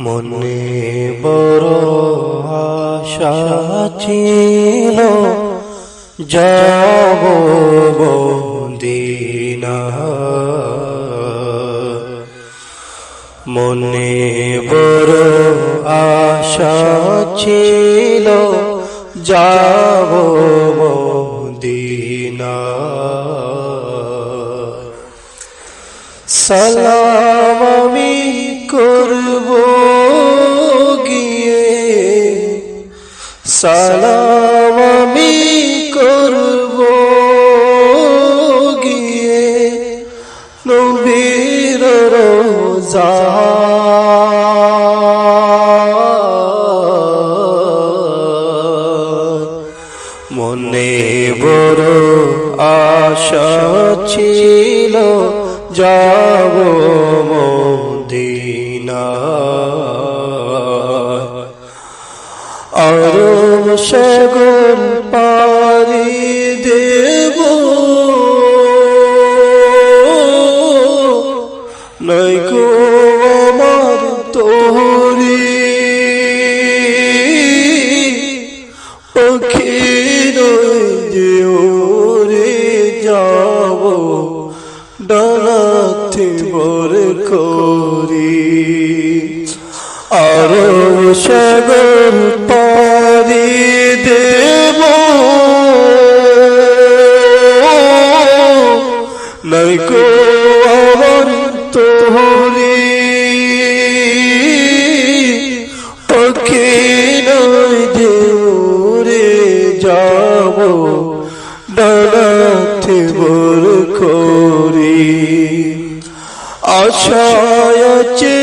মনে বড় আশা ছিল যাব দিনা মনে বড় আশা ছিল যাব দিনা সালাম আমি করব গিয়ে। সালাম আমি করব গিয়ে। নবীর রোজা। মনে বড় আশা ছিল যাব আর সগর পারি দেব। গো আমার তোরি পক্ষীর যে ওরে যাব, ডানাতে বর করি। আর সাগর পারি দেব। নাই গো আমার তোরি পক্ষী যে উড়ে যাব। ডানাতে করি। আশায় আছে